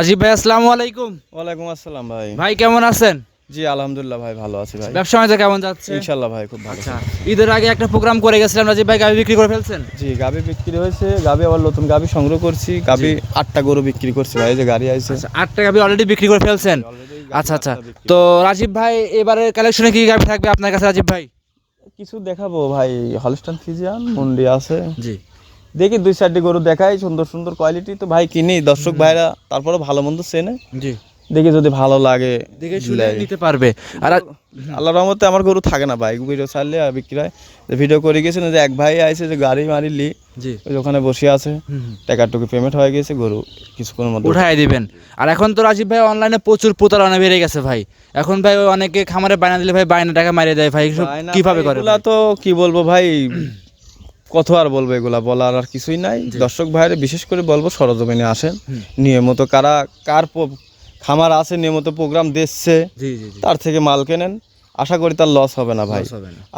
রাজীব ভাই আসসালামু আলাইকুম। ওয়ালাইকুম আসসালাম ভাই। ভাই কেমন আছেন? জি আলহামদুলিল্লাহ ভাই ভালো আছি ভাই। ব্যবসা বাণিজ্য কেমন যাচ্ছে? ইনশাল্লাহ ভাই খুব ভালো। আচ্ছা ঈদের আগে একটা প্রোগ্রাম করে গেছিলাম রাজীব ভাই গাড়ি বিক্রি করে ফেলছেন? জি গাবি বিক্রি হয়েছে গাবি আবার নতুন গাবি সংগ্রহ করছি গাবি আটটা গরু বিক্রি করছি ভাই যে গাড়ি আইছে। আচ্ছা আট অলরেডি বিক্রি করে ফেলছেন? আচ্ছা আচ্ছা তো রাজীব ভাই এবারে কালেকশনে কি গাড়ি থাকবে আপনার কাছে রাজীব ভাই? কিছু দেখাবো ভাই হলস্টান ফিজিয়ান মুন্ডি আছে। জি। দেখি দুই চারটি গরু দেখাই সুন্দর সুন্দর কোয়ালিটি তো ভাই কিনি দর্শক ভাইরা তারপরে ভালো মন্দ চেনে। জি। দেখি যদি ভালো লাগে দেখে শুনে নিতে পারবে। আর আল্লাহ রহমতে আমার গরু থাকে না ভাই ভিডিও ছাড়লে আর বিক্রি যে ভিডিও করে গেছে না যে এক ভাই আইছে যে গাড়ি মারি লি জি। ওখানে বসে আছে। টাকাটুকু পেমেন্ট হয়ে গেছে গরু কিছুক্ষণের মধ্যে উঠাই দিবেন। আর এখন তো রাজীব ভাই অনলাইনে প্রচুর প্রতারণা বেড়ে গেছে ভাই। এখন ভাই অনেকে খামারে বায়না দিলে ভাই বায়না টাকা মারিয়ে দেয় ভাই। কীভাবে করে তো কি বলব ভাই কত আর বলব এগুলা বলার আর কিছুই নাই। দর্শক ভাইরে বিশেষ করে বলব সরজমিনে আসেন। নিয়মিত কারা কার খামার আছে নিয়মিত প্রোগ্রাম জি তার থেকে মাল কেনেন। আশা করি তার লস হবে না ভাই।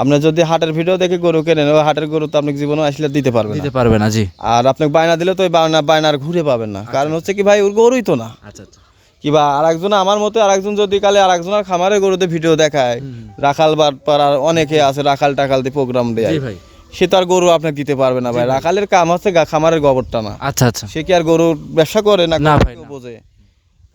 আপনি যদি হাটের ভিডিও দেখে গরু কেনেন ওই হাটের গরু তো আপনি জীবনে আসলে দিতে পারবেন দিতে পারবে না জি। আর আপনি বায়না দিলে তো ওই বায়না বায়না আর ঘুরে পাবেন না। কারণ হচ্ছে কি ভাই ওর গরুই তো না। আচ্ছা আচ্ছা। কিবা আরেকজন আমার মতো আরেকজন যদি কালে আরেকজনের খামারে গরুতে ভিডিও দেখায় রাখাল পাড়ার অনেকে আছে রাখাল টাকাল দিয়ে প্রোগ্রাম দেয়। জি ভাই। সে তো আর গরু আপনাকে দিতে পারবে না ভাই। রাখালের কাম হচ্ছে খামারের গোবরটা না। আচ্ছা আচ্ছা। সে কি আর গরুর ব্যবসা করে না না ভাই, বোঝে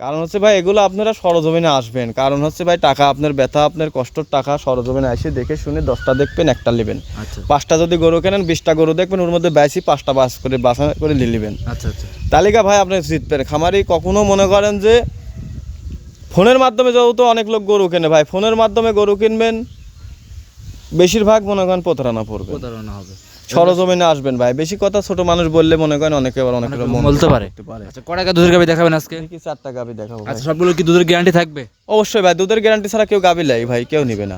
কারণ হচ্ছে ভাই এগুলো আপনারা সরজমিনে আসবেন। কারণ হচ্ছে ভাই টাকা আপনার ব্যথা আপনার কষ্টর টাকা সরজমিনে এসে দেখে শুনে দশটা দেখবেন একটা নেবেন। আচ্ছা পাঁচটা যদি গরু কেনেন বিশটা গরু দেখবেন ওর মধ্যে বাইশি পাঁচটা বাস করে বাসা করে নিয়ে নেবেন। আচ্ছা আচ্ছা। তালিকা ভাই আপনি জিতবেন খামারি কখনো মনে করেন যে ফোনের মাধ্যমে যেহেতু অনেক লোক গরু কেনে ভাই ফোনের মাধ্যমে গরু কিনবেন বেশিরভাগ মনে করেন প্রতারণা পড়বে। প্রতারণা হবে। সরজমিনে আসবেন ভাই। বেশি কথা ছোট মানুষ বললে মনে করেন অনেকে আবার অনেক বলতে পারে। আচ্ছা কয় টাকা দুধের গাবি দেখাবেন আজকে? কি চারটা গাবি দেখাবো আচ্ছা সবগুলো কি দুধের গ্যারান্টি থাকবে? অবশ্যই ভাই দুধের গ্যারান্টি ছাড়া কেউ গাবি লাই ভাই কেউ নিবে না।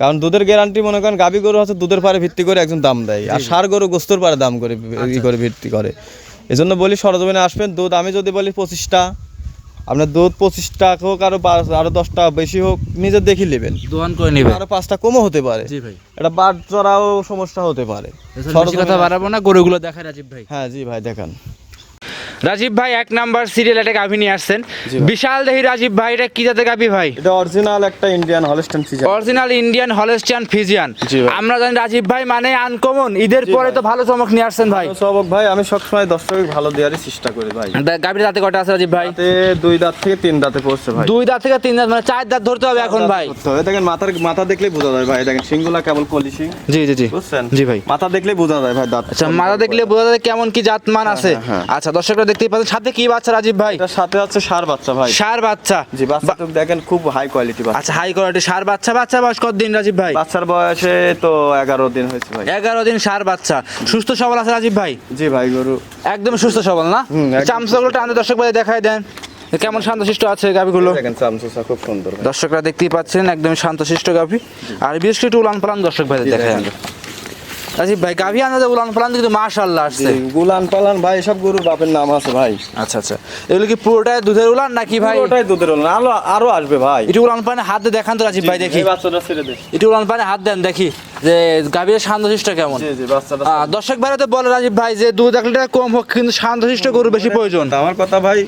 কারণ দুধের গ্যারান্টি মনে করেন গাবি গরু হচ্ছে দুধের পারে ভিত্তি করে একজন দাম দেয়। আর সার গরু গোস্তর পারে দাম করে ই করে ভিত্তি করে। এজন্য বলি সরজমিনে আসবেন দুধ আমি যদি বলি পঁচিশটা আপনার দুধ পঁচিশ টাকা হোক আরও আরও আরও দশটা বেশি হোক নিজে দেখি নেবেন। দোয়ান করে নেবেন। আরও পাঁচটা কমও হতে পারে। জি ভাই। এটা বাদ চড়াও সমস্যা হতে পারে। কথা বাড়াবো না গরুগুলো দেখায় রাজীব ভাই। হ্যাঁ জি ভাই দেখান। রাজীব ভাই এক নাম্বার সিরিয়াল একটা গাভি নিয়ে আসছেন। বিশাল দেহি রাজীব ভাই এটা কি জাতের গাভি ভাই? এটা অরিজিনাল একটা Indian Holstein Friesian original Indian Holstein Friesian আমরা জানি রাজীব ভাই মানে আনকমন ঈদের পরে তো ভালো চমক নিয়ে আসছেন ভাই। সবক ভাই আমি সবসময় দর্শক ভালো দেওয়ারই চেষ্টা করি ভাই। গাভীর দাঁতে কটা আছে রাজীব ভাই? দাঁতে দুই দাঁত থেকে তিন দাঁতে পড়ছে ভাই। দুই দাঁত থেকে তিন দাঁত মানে চার দাঁত ধরতে হবে এখন ভাই। দেখেন মাথার মাথা দেখলেই বোঝা যায় ভাই। দেখেন সিংগুলা কেবল কলিশি। জি জি জি। বুঝছেন? জি ভাই। মাথা দেখলেই বোঝা যায় ভাই দাঁত। আচ্ছা মাথা দেখলে বোঝা যায় কেমন কি জাত মান আছে। হ্যাঁ, হ্যাঁ। আচ্ছা দর্শকরা দেখতেই পাচ্ছেন। সাথে কি বাচ্চা রাজীব ভাই? এটার সাথে আছে সার বাচ্চা ভাই। সার বাচ্চা। জি বাচ্চা দেখেন খুব হাই কোয়ালিটি বাচ্চা। আচ্ছা হাই কোয়ালিটি সার বাচ্চা। বাচ্চা বয়স কত দিন রাজীব ভাই? বাচ্চার বয়সে তো এগারো দিন হয়েছে ভাই। এগারো দিন সার বাচ্চা। সুস্থ সবল আছে রাজীব ভাই? জি ভাই গরু। একদম সুস্থ সবল না? চামচাগুলো টানতে দর্শক ভাই দেখাই দেন। কেমন শান্তশিষ্ট আছে গাভিগুলো? খুব সুন্দর দর্শকরা দেখতেই পাচ্ছেন একদম শান্তশিষ্ট গাভি। আর বিশেষ করে উলান পালান দর্শক ভাই দেখাই দেখেন। ভাই গাভি আনাতে উলান পালান কিন্তু মাশাআল্লাহ আসছে। জি, গুলান পালান ভাই সব গরুর বাপের নাম আছে ভাই। আচ্ছা আচ্ছা। এগুলো কি পুরোটাই দুধের উলান নাকি ভাই? ওটাই দুধের হলো আরও আরও আসবে ভাই। একটু উলান পানে হাত দিয়ে দেখান তো রাজীব ভাই দেখি। বাচ্চাটা ছেড়ে দে। একটু উলান পানে হাত দেন দেখি যে গাভীর শান্তশিষ্ট কেমন। জি জি বাচ্চাটা দর্শক ভাইরা তো বলে রাজীব ভাই যে দুধ এক লিটার কম হোক কিন্তু শান্তশিষ্ট গরু বেশি প্রয়োজন। আমার কথা ভাই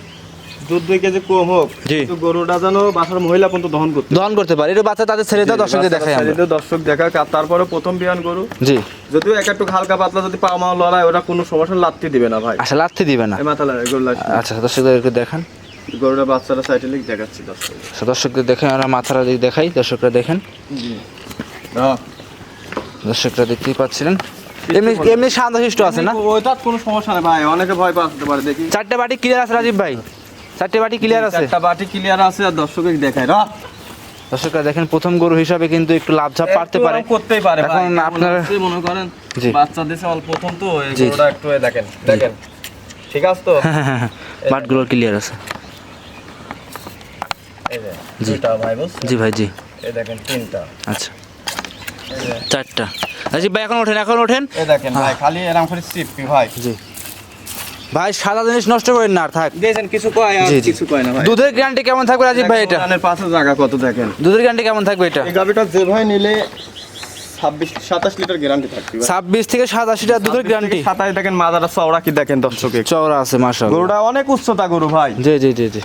দুধ দুই কেজি কম হোক। কিন্তু গরুটা যেন বাসার মহিলা পর্যন্ত দহন করতে দহন করতে পারে। এটা বাচ্চা তাদের ছেড়ে দাও দর্শকদের আমরা। দর্শক আর তারপরে প্রথম বিয়ান গরু। জি। যদিও এক একটু হালকা পাতলা যদি পা মা লড়ায় ওটা কোনো সমস্যা লাত্তি দিবে না ভাই। আচ্ছা দিবে না। মাথা লাগে গরু আচ্ছা দেখান। গরুটা বাচ্চারা সাইডে লিখ দেখাচ্ছি দর্শক। আচ্ছা, দর্শকদের দেখেন আমরা মাথাটা দিক দেখাই দর্শকরা দেখেন। দর্শকরা দেখতেই পাচ্ছিলেন। এমনি এমনি শান্তশিষ্ট আছে না? ওইটা কোনো সমস্যা নেই ভাই অনেকে ভয় পাতে পারে দেখি। চারটে বাটি ক্লিয়ার আছে রাজীব ভাই? চারটে বাটি ক্লিয়ার আছে? একটা বাটি ক্লিয়ার আছে আর দর্শকে দেখায় রা। দর্শকরা দেখেন প্রথম গরু হিসাবে কিন্তু একটু লাভ ঝাপ পারতে পারে। করতেই পারে এখন আপনারা- মনে করেন। বাচ্চা অল্প প্রথম তো এই গরুটা একটু দেখেন দেখেন ঠিক আছে তো? বাটগুলো ক্লিয়ার আছে। জি। ভাই জি ভাই জি। এই দেখেন তিনটা। আচ্ছা। চারটা। রাজীব ভাই এখন ওঠেন এখন ওঠেন। এই দেখেন ভাই খালি এরকম করে ভাই। জি। ভাই সাদা জিনিস নষ্ট করেন না থাক। দেখেন কিছু কয় আর। কিছু কয় না ভাই। দুধের গ্যারান্টি কেমন থাকবে রাজীব ভাই এটা? মানে পাঁচ হাজার জায়গা কত দেখেন? দুধের গ্যারান্টি কেমন থাকবে এটা? এই গাবিটা যে ভাই নিলে ছাব্বিশ সাতাশ লিটার গ্যারান্টি থাকবে ভাই। ছাব্বিশ থেকে 27 লিটার দুধের গ্যারান্টি সাতাশ দেখেন মাদারা চওড়া কি দেখেন দর্শক চওড়া আছে মাশাআল্লাহ। গরুটা অনেক উচ্চতা গরু ভাই। জি জি জি জি।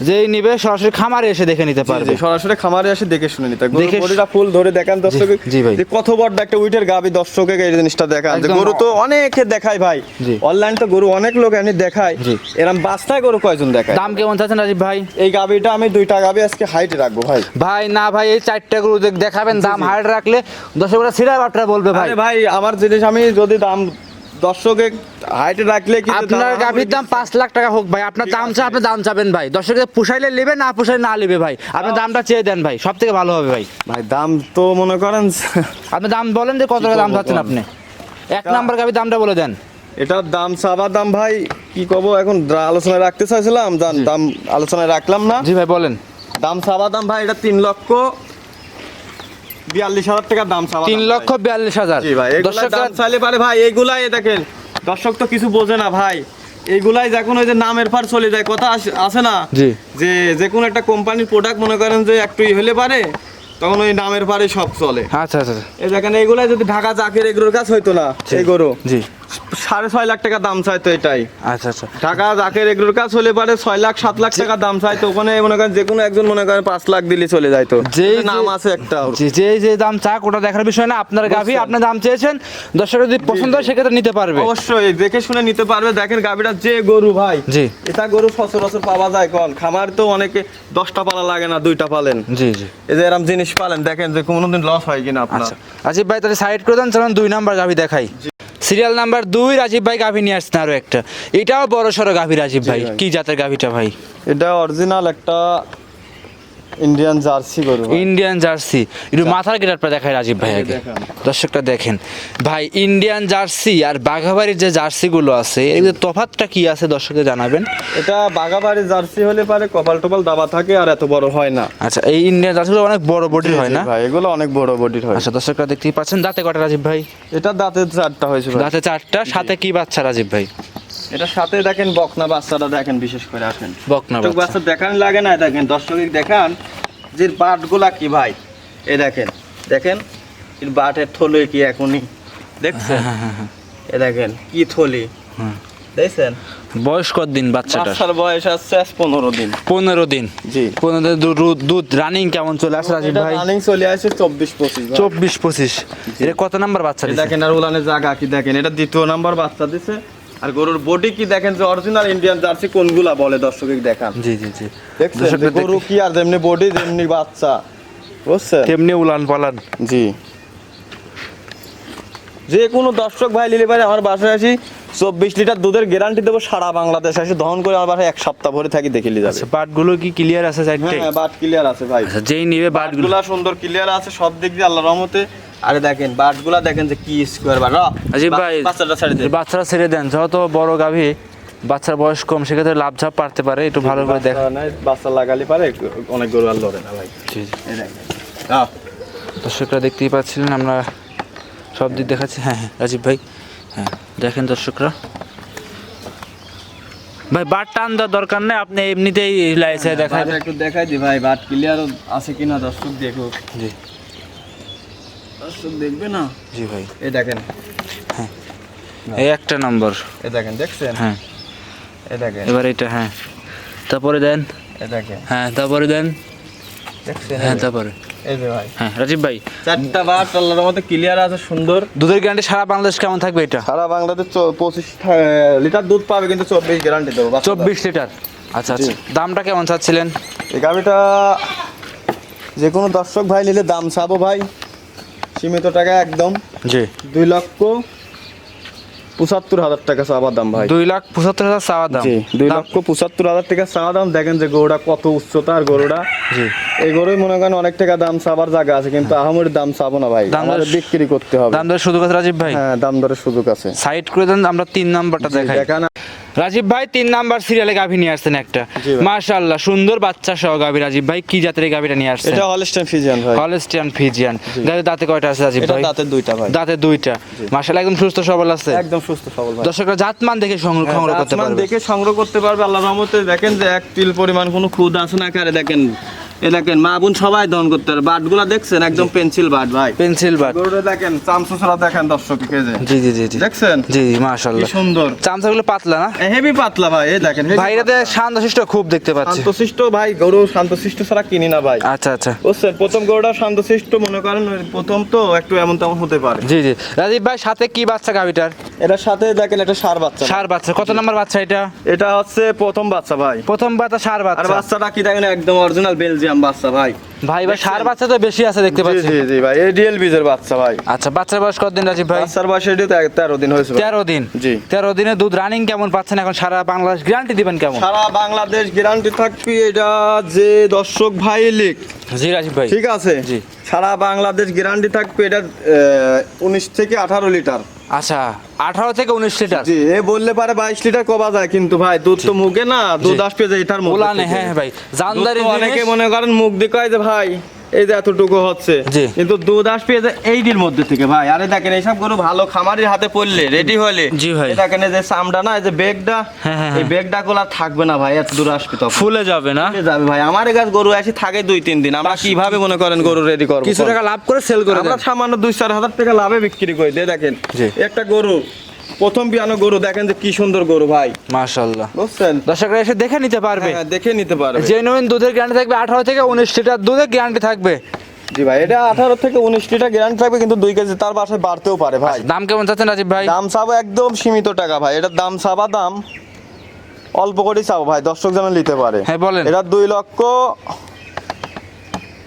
যেই নিবে সরাসরি খামারে এসে দেখে নিতে পারবে। সরাসরি খামারে এসে দেখে শুনে নিতে দেখে- বডিটা ফুল ধরে দেখান দর্শকে। জি ভাই। কত বড় একটা উইটের গাবি দর্শকে এই জিনিসটা দেখান। যে গরু তো অনেকে দেখায় ভাই। অনলাইন তো গরু অনেক লোক এনে দেখায়। জি। এরম বাস্তায় গরু কয়জন দেখায়? দাম কেমন চাচ্ছেন রাজীব ভাই? এই গাবিটা আমি দুইটা গাবি আজকে হাইটে রাখব ভাই। ভাই না ভাই এই চারটা গরু দেখ- দেখাবেন দাম হাইট রাখলে দর্শকরা সিরা বাপটা বলবে ভাই। ভাই আমার জিনিস আমি যদি দাম দর্শকে হাইটে রাখলে কিন্তু আপনার গাভীর দাম পাঁচ লাখ টাকা হোক ভাই। আপনার দাম চা আপনি দাম চাবেন ভাই। দর্শকের পুষাইলে নেবে না পুষাইলে না নেবে ভাই। আপনি দামটা চেয়ে দেন ভাই সব থেকে ভালো হবে ভাই। ভাই দাম তো মনে করেন আপনি দাম বলেন যে কত টাকা দাম চাচ্ছেন আপনি? এক নাম্বার গাভীর দামটা বলে দেন। এটার দাম চাবার দাম ভাই কি কব এখন আলোচনায় রাখতে চাইছিলাম দাম দাম আলোচনায় রাখলাম না। জি ভাই বলেন। দাম চাবা দাম ভাই এটা তিন লক্ষ বিয়াল্লিশ হাজার টাকা দাম চাবা তিন লক্ষ বিয়াল্লিশ হাজার। জি ভাই দাম চাইলে পারে ভাই এইগুলাই দেখেন দর্শক তো কিছু বোঝে না ভাই। এইগুলাই যখন ওই যে নামের পার চলে যায় কথা আস- আছে না? জি। যে যে কোনো একটা কোম্পানির প্রোডাক্ট মনে করেন যে একটু ই হলে পারে তখন ওই নামের পারে সব চলে। আচ্ছা আচ্ছা এই দেখেন এইগুলাই যদি ঢাকা চাকের এগুলোর কাজ হইতো না এই গরু। জি। সাড়ে ছয় লাখ টাকা দাম চাইতো এটাই। আচ্ছা আচ্ছা। ঢাকা জাকের এগুলোর কাজ হলে পারে ছয় লাখ সাত লাখ টাকা দাম চাইতো ওখানে মনে করেন যে কোনো একজন মনে করেন পাঁচ লাখ দিলে চলে যাইতো যেই যে নাম আছে একটা। যে যে দাম চাক ওটা দেখার বিষয় না। আপনার গাভী বুঝছেন। আপনি দাম চেয়েছেন দর্শক যদি পছন্দ হয় সেক্ষেত্রে নিতে পারবে। অবশ্যই দেখে শুনে নিতে পারবে। দেখেন গাবিটা যে গরু ভাই জি। এটা গরু সচরাচর পাওয়া যায় কন। খামার তো অনেকে দশটা পালা লাগে না দুইটা পালেন। জি জি। এই যে এরম জিনিস পালেন দেখেন যে কোনোদিন লস হয় কিনা আপনার। আচ্ছা। রাজীব ভাই তাহলে সাইড করে দেন চলুন দুই নাম্বার গাভী দেখাই। সিরিয়াল নাম্বার দুই রাজীব ভাই গাভী নিয়ে আসছেন আরও একটা। এটাও বড় সড়ো গাভী রাজীব ভাই। কি জাতের গাভীটা ভাই? এটা অরিজিনাল একটা ইন্ডিয়ান জার্সি গরু ইন্ডিয়ান জার্সি একটু মাথার গেটারটা দেখায় রাজীব ভাই আগে। দর্শকটা দেখেন। ভাই ইন্ডিয়ান জার্সি আর বাঘাবাড়ির যে জার্সিগুলো আছে এর তফাৎটা কি আছে দর্শকদের জানাবেন? এটা বাগাবাড়ি জার্সি হলে পারে কপাল টপাল দাবা থাকে আর এত বড় হয় না। আচ্ছা এই ইন্ডিয়ান জার্সিগুলো অনেক বড় বডির হয় না? ভাই এগুলো অনেক বড় বডির হয়। আচ্ছা দর্শকরা দেখতেই পাচ্ছেন দাঁতে কটা রাজীব ভাই? এটা দাঁতের চারটা হয়েছে ভাই। দাঁতে চারটা সাথে কি বাচ্চা রাজীব ভাই? এটা সাথে দেখেন বকনা বাচ্চাটা দেখেন বিশেষ করে আসেন। বকনা বাচ্চা। দেখান লাগে না দেখেন দর্শক দেখান যে বাটগুলা কি ভাই। এই দেখেন দেখেন বাটের থলি কি এখনই? দেখছেন? এ দেখেন কি থলি? দেখছেন? বয়স কত দিন বাচ্চাটার? বাচ্চার বয়স আছে আজ পনেরো দিন। পনেরো দিন। জি। পনেরো দিন দু- দু- দুধ রানিং কেমন চলে আসে রাজীব ভাই? রানিং চলে আসে চব্বিশ পঁচিশ ভাই। চব্বিশ পঁচিশ। এটা কত নাম্বার বাচ্চা দিছে? দেখেন আর উলানের জায়গা কি দেখেন এটা দ্বিতীয় নাম্বার বাচ্চা দিছে। আর গরুর বডি কি দেখেন যে অরিজিনাল ইন্ডিয়ান জার্সি কোনগুলা বলে দর্শক দেখান? জি জি জি। দেখছেন গরু কি আর যেমনি বডি যেমনি বাচ্চা। বুঝছেন? তেমনি উলান পালান। জি। যে কোনো দর্শক ভাই লিলে ভাই আমার বাসায় আসি চব্বিশ লিটার দুধের গ্যারান্টি দেবো সারা বাংলাদেশ। এসে দহন করে আমার বাসায় এক সপ্তাহ ভরে থাকি দেখে নিয়ে যাবে। আচ্ছা বাটগুলো কি ক্লিয়ার আছে সাইডে হ্যাঁ বাট ক্লিয়ার আছে ভাই। আচ্ছা যেই নিবে বাটগুলো। সুন্দর ক্লিয়ার আছে সব দিক দিয়ে আল্লাহ রহমতে। আরে দেখেন বাটগুলা দেখেন যে কি স্কোয়ার বাট আজিব ভাই বাচ্চাটা ছাড়ি দেন বাচ্চারা ছেড়ে দেন যত বড় গাভী বাচ্চার বয়স কম সেক্ষেত্রে লাভ ঝাপ পারতে পারে একটু ভালো করে দেখ। বাচ্চা লাগালি পারে অনেক গরু আর লড়ে না ভাই। দর্শকরা দেখতেই পাচ্ছিলেন আমরা সব দিক দেখাচ্ছি? হ্যাঁ হ্যাঁ রাজীব ভাই হ্যাঁ দেখেন দর্শকরা। ভাই বাট টান দেওয়ার দরকার নেই আপনি এমনিতেই লাইসে দেখা বাট একটু দেখাই দি ভাই বাট ক্লিয়ার আছে কিনা দর্শক দেখো। জি। দর্শক দেখবে না? জি ভাই। এই দেখেন। হ্যাঁ এই একটা নম্বর। এই দেখেন দেখছেন? হ্যাঁ। এই দেখেন। এবার এটা হ্যাঁ। তারপরে দেন। এই দেখেন। হ্যাঁ তারপরে দেন। দেখছেন? হ্যাঁ তারপরে। এই যে ভাই। হ্যাঁ রাজীব ভাই চারটা বাট আল্লাহর মতো ক্লিয়ার আছে সুন্দর। দুধের গ্যারান্টি সারা বাংলাদেশ কেমন থাকবে এটা? সারা বাংলাদেশ পঁচিশ লিটার দুধ পাবে কিন্তু চব্বিশ গ্যারান্টি দেবো। চব্বিশ লিটার। আচ্ছা আচ্ছা। দামটা কেমন চাচ্ছিলেন? এই গাড়িটা যে কোনো দর্শক ভাই নিলে দাম চাবো ভাই। সীমিত টাকা একদম। জি। দুই লক্ষ পঁচাত্তর হাজার টাকা দাম ভাই। দুই লাখ পঁচাত্তর হাজার চাওয়া দাম। জি দুই লক্ষ পঁচাত্তর হাজার টাকা চাওয়া দাম। দেখেন যে গরুটা কত উচ্চতা আর গরুটা। জি। এই গরুই মনে করেন অনেক টাকা দাম চাবার জায়গা আছে কিন্তু আহামরির দাম চাবো না ভাই। দাম বিক্রি করতে হবে। দাম দর শুধু কথা রাজীব ভাই? হ্যাঁ দাম দরের সুযোগ আছে। সাইড করে দেন আমরা তিন নাম্বারটা দেখাই। দেখান। রাজীব ভাই তিন নাম্বার সিরিয়ালে গাভী নিয়ে আসছেন একটা। মাশাআল্লাহ সুন্দর বাচ্চা সহ গাভী রাজীব ভাই। কি জাতের গাভীটা নিয়ে আসছেন? এটা হলস্টাইন ফিজিয়ান ভাই। হলস্টিয়ান ফিজিয়ান দাঁতে কয়টা আছে রাজীব ভাই? দাঁতের দুইটা ভাই। দাঁতে দুইটা। মাশাআল্লাহ একদম সুস্থ সবল আছে? একদম সুস্থ সবল ভাই। দর্শকরা জাতমান দেখে সংগ্রহ সংগ্রহ করতে জাতমান পারবে। দেখে সংগ্রহ করতে পারবে। আল্লাহ রহমতে দেখেন যে এক তিল পরিমাণ কোনো খুদ আছে না কারে দেখেন। এ দেখেন মা বোন সবাই দহন করতে পারে। বাটগুলা দেখছেন? একদম পেন্সিল বাট ভাই। পেন্সিল বাট। গরুটা দেখেন চামচুসরা দেখেন দর্শক কেজে জি জি জি দেখছেন? জি জি মাশাআল্লাহ। সুন্দর। চামচাগুলো পাতলা না? হেভি পাতলা ভাই এই দেখেন শান্তশিষ্ট খুব দেখতে পাচ্ছি। শান্তশিষ্ট ভাই গরু শান্তশিষ্ট ছাড়া কিনি না ভাই। আচ্ছা আচ্ছা। বুঝছেন? প্রথম গরুটা শান্তশিষ্ট মনে করেন প্রথম তো একটু এমন তেমন হতে পারে। জি জি। রাজীব ভাই সাথে কি বাচ্চা গাভিটার এটার সাথে দেখেন একটা সার বাচ্চা। সার বাচ্চা। কত নাম্বার বাচ্চা এটা? এটা হচ্ছে প্রথম বাচ্চা ভাই। প্রথম বাচ্চা সার আর বাচ্চা। বাচ্চাটা কি দেখেন একদম অরিজিনাল বেলজিয়াম বাচ্চা ভাই। ভাই ভাই সার বাচ্চা তো বেশি আছে দেখতে পাচ্ছি জি জি ভাই এডিএল বীজের বাচ্চা ভাই। আচ্ছা বাচ্চার বয়স কতদিন রাজীব ভাই? বাচ্চার বয়স এটি তেরো দিন হয়েছে ভাই। তেরো দিন। জি। তেরো দিনে দুধ রানিং কেমন পাচ্ছেন এখন? সারা বাংলাদেশ গ্যারান্টি দিবেন কেমন? সারা বাংলাদেশ গ্যারান্টি থাকবে এটা যে দর্শক ভাই লিখ। জি রাজীব ভাই। ঠিক আছে? জি। সারা বাংলাদেশ গ্যারান্টি থাকবে এটা উনিশ থেকে আঠারো লিটার। আচ্ছা আঠারো থেকে উনিশ লিটার? জি এ বললে পারে বাইশ লিটার কবা যায় কিন্তু ভাই দুধ তো মুখে না দুধ আসবে যে এটার মধ্যে ওলানে হ্যাঁ ভাই। জানদারি অনেকে মনে করেন মুখ দিয়ে কয় যে ভাই এই যে এতটুকু হচ্ছে। কিন্তু দুধ আসবে এই এইটির মধ্যে থেকে ভাই। আরে দেখেন এইসব গরু ভালো খামারির হাতে পড়লে রেডি হলে। জি ভাই। দেখেন যে চামড়া না এই যে বেগটা হ্যাঁ, হ্যাঁ, এই বেগটা গুলো থাকবে না ভাই এত দূর আসবে তখন। ফুলে যাবে না? ফুলে যাবে ভাই। আমার কাছে গরু আসি থাকে দুই তিন দিন। আমরা কীভাবে মনে করেন গরু রেডি করব? কিছু টাকা লাভ করে সেল করে আমরা দেন। সামান্য দুই চার হাজার টাকা লাভে বিক্রি করি। দিয়ে দেখেন। একটা গরু প্রথম বিয়ানো গরু দেখেন যে কি সুন্দর গরু ভাই। মাশাআল্লাহ। বুঝছেন? দর্শকরা এসে দেখে নিতে পারবে। হ্যাঁ, দেখে নিতে পারবে। জেনুইন দুধের গ্যারান্টি থাকবে আঠারো থেকে উনিশ লিটার দুধের গ্যারান্টি থাকবে। জি ভাই এটা আঠারো থেকে উনিশ লিটার গ্যারান্টি থাকবে কিন্তু দুই কেজি তার বাসায় বাড়তেও পারে ভাই। দাম কেমন চাচ্ছেন রাজীব ভাই? দাম চাবো একদম সীমিত টাকা ভাই। এটার দাম চাবা দাম অল্প করে চাবো ভাই দর্শক যেন নিতে পারে। হ্যাঁ, বলেন। এটা দুই লক্ষ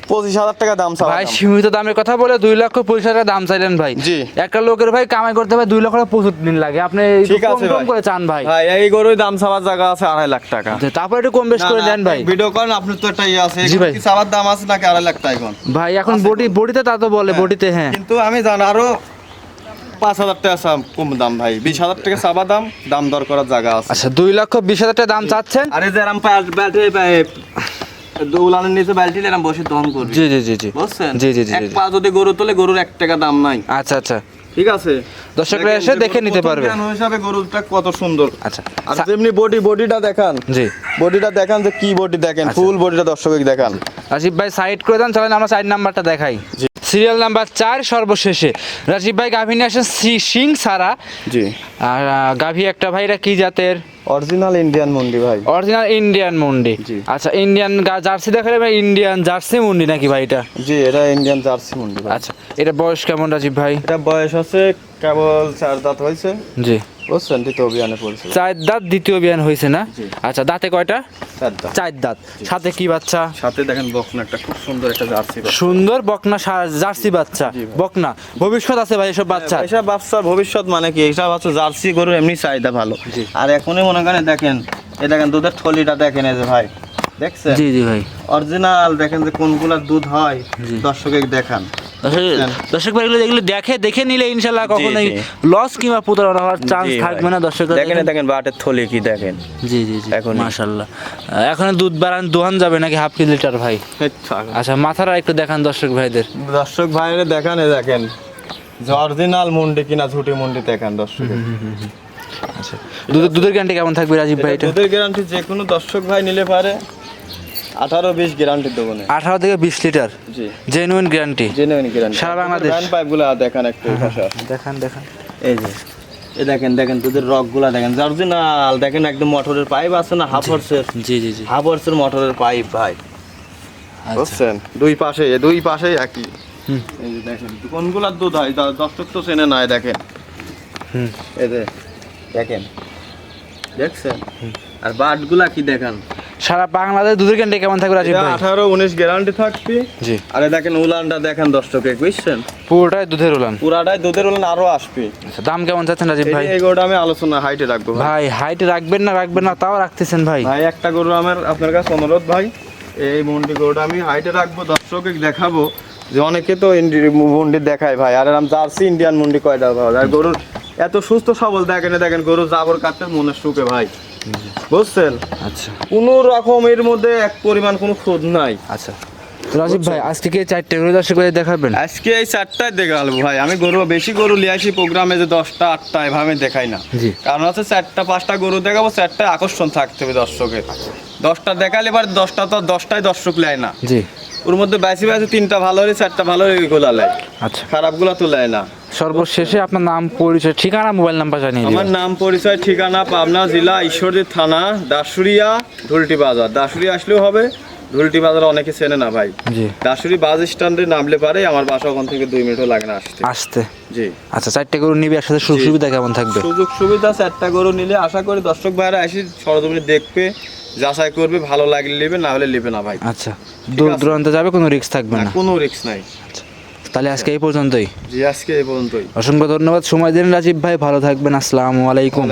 পঁচিশ হাজার টাকা দাম ভাই সীমিত দামের কথা বলে দুই লক্ষ পঁচিশ হাজার দাম চাইলেন ভাই। জি। একটা লোকের ভাই কামাই করতে হবে দুই লক্ষ প্রচুর দিন লাগে। আপনি ঠিক আছে কম করে চান ভাই। ভাই এই গরুর দাম চাওয়ার জায়গা আছে আড়াই লাখ টাকা। তারপর একটু কম বেশ করে দেন ভাই। ভিডিও করেন আপনার তো একটা ইয়ে আছে। জি ভাই। চাওয়ার দাম আছে নাকি আড়াই লাখ টাকা এখন? ভাই এখন বডি বডিতে তা তো বলে বডিতে হ্যাঁ। কিন্তু আমি জানি আরও পাঁচ হাজার টাকা কম দাম ভাই। বিশ হাজার টাকা চাবা দাম দাম দর করার জায়গা আছে। আচ্ছা দুই লক্ষ বিশ হাজার টাকা দাম চাচ্ছেন? আরে যে এরম ব্যাটে নিচে বালতি বসে দহন করবি। জি জি জি জি। বুঝছেন? জি জি জি এক পা যদি গরু তোলে গরুর এক টাকা দাম নাই। আচ্ছা আচ্ছা। ঠিক আছে? দর্শকরা এসে দেখে নিতে পারবে। হিসাবে গরুটা কত সুন্দর। আচ্ছা। আর যেমনি বডি বডিটা দেখান জি। বডিটা দেখান যে কি বডি দেখেন। ফুল বডিটা দর্শক দেখান। আসিফ ভাই সাইড করে দেন চলেন আমরা সাইড নাম্বারটা দেখাই। সিরিয়াল নাম্বার চার সর্বশেষে। রাজীব ভাই গাভী নিয়ে আসেন সি- সিং সারা। জি। আর গাভী একটা ভাইরা কি জাতের? অরিজিনাল ইন্ডিয়ান মন্ডি ভাই। অরিজিনাল ইন্ডিয়ান মুন্ডি। জি। আচ্ছা ইন্ডিয়ান জার্সি দেখালে ইন্ডিয়ান জার্সি মুন্ডি নাকি ভাই এটা জি এটা ইন্ডিয়ান জার্সি মন্ডি আচ্ছা এটা বয়স কেমন রাজীব ভাই? এটা বয়স আছে কেবল চার দাঁত হয়েছে। জি। বুঝছেন দ্বিতীয় অভিযানে পড়ছে চার দাঁত দ্বিতীয় বিয়ান হয়েছে না? আচ্ছা দাঁতে কয়টা? চার দাঁত। সাথে কি বাচ্চা? সাথে দেখেন বকনা একটা খুব সুন্দর একটা জার্সি সুন্দর বকনা জার্সি বাচ্চা। বকনা। ভবিষ্যৎ আছে ভাই এসব বাচ্চা? এসব বাচ্চার ভবিষ্যৎ মানে কি? এসব আছে জার্সি গরু এমনি চাহিদা ভালো। আর এখনই মনে করেন দেখেন এ দেখেন দুধের থলিটা দেখেন এই যে ভাই। দেখছেন? জি জি ভাই। অরিজিনাল দেখেন যে কোনগুলার দুধ হয়। দর্শকে দেখান। দর্শক- ভাই এগুলো এগুলো দেখে দেখে নিলে ইনশাল্লাহ কখনোই। লস কিংবা প্রতারণা হওয়ার চান্স থাকবে না দর্শক দেখেন দেখেন বাটের থলি কি দেখেন। জি জি জি। এখনই। মাশাল্লাহ এখন দুধ বাড়ান দোহান যাবে নাকি হাফ লিটার ভাই? আচ্ছা মাথাটা একটু দেখান দর্শক ভাইদের। দর্শক ভাইরে দেখান দেখেন। যে অরিজিনাল মুন্ডি কিনা ঝুটি মুন্ডি দেখান দর্শক। আচ্ছা। দুধের দুধের গ্যারান্টি কেমন থাকবে রাজীব ভাই এটা? দুধের গ্যারান্টি যে কোনো দর্শক ভাই নিলে পারে আঠারো বিশ গ্যারান্টি দেবো না আঠারো থেকে বিশ লিটার? জি। জেনুইন গ্যারান্টি জেনুইন গ্যারান্টি সারা বাংলাদেশ। পাইপগুলো দেখান একটু পাশে। আসুন। দেখান দেখান। এই যে এই দেখেন দেখেন দুধের রকগুলা দেখেন। অরিজিনাল দেখেন একদম মোটরের পাইপ আছে না হাফ হর্সের জি জি জি। হাফ হর্সের মোটরের পাইপ ভাই। আচ্ছা। বুঝছেন? দুই পাশে দুই পাশেই একই। এই দেখেন কোনগুলার দুধ হয়? দর্শক তো চেনে নাই দেখেন। হুম। এই দেখেন। দেখছেন? আর বাটগুলা কি দেখান? সারা বাংলাদেশ দুধের গ্যারান্টি কেমন থাকবে রাজীব ভাই? আঠারো উনিশ গ্যারান্টি থাকবে। জি। আরে দেখেন উলানটা দেখেন দর্শকে বুঝছেন? পুরোটাই দুধের উলান। পুরাটাই দুধের উলান আরও আসবে। আচ্ছা দাম কেমন চাচ্ছেন রাজীব ভাই? এই গরুটা আমি আলোচনা হাইটে রাখব ভাই। ভাই হাইট রাখবেন না রাখবেন না তাও রাখতেছেন ভাই। ভাই একটা গরু আমার আপনার কাছে অনুরোধ ভাই এই মন্ডি গরুটা আমি হাইটে রাখব দর্শকে দেখাবো। যে অনেকে তো ইন্ডি- মন্ডি দেখায় ভাই আর এরম জার্সি ইন্ডিয়ান মন্ডি কয়টা যায়? আর গরুর এত সুস্থ সবল দেখেন দেখেন গরু জাবর কাটতে মনে সুখে ভাই। বুঝছেন? আচ্ছা। কোনো রকম এর মধ্যে এক পরিমাণ কোনো খুদ নাই। আচ্ছা। রাজীব ভাই আজকে কি চারটে করে দর্শক ভাই দেখাবেন? আজকে এই চারটায় দেখে ভাই। আমি গরু বেশি গরু লিয়ে আসি প্রোগ্রামে যে দশটা আটটা এভাবে দেখাই না। কারণ হচ্ছে চারটা পাঁচটা গরু দেখাবো চারটা আকর্ষণ থাকতে হবে দর্শকের। দশটা দেখালে এবার দশটা তো আর দশটাই দর্শক নেয় না। জি। ওর মধ্যে বেশি বেশি তিনটা ভালো হলে চারটা ভালো হলে ওইগুলা নেয় আচ্ছা। খারাপগুলো তো নেয় না। সর্বশেষে আপনার নাম পরিচয় ঠিকানা মোবাইল নাম্বার জানিয়ে আমার নাম পরিচয় ঠিকানা পাবনা জেলা ঈশ্বরদী থানা দাসুরিয়া ঢুলটি বাজার। দাসুরিয়া আসলেও হবে ঢুলটি বাজার অনেকে চেনে না ভাই। জি। দাসুরি বাস স্ট্যান্ডে নামলে পারে আমার বাসা ওখান থেকে দুই মিনিটও লাগে না আসতে। আসতে। জি। আচ্ছা চারটে গরু নিবি একসাথে সুযোগ সুবিধা কেমন থাকবে? সুযোগ সুবিধা চারটা গরু নিলে আশা করি দর্শক ভাইরা এসে সরজমিনে দেখবে যাচাই করবে ভালো লাগলে নেবে না হলে নেবে না ভাই। আচ্ছা দূর দূরান্তে যাবে কোনো রিস্ক থাকবে না, কোনো রিস্ক নাই। তাহলে আজকে এই পর্যন্তই। জি আজকে এই পর্যন্তই। অসংখ্য ধন্যবাদ। সময় দিন রাজীব ভাই ভালো থাকবেন। আসসালামু আলাইকুম।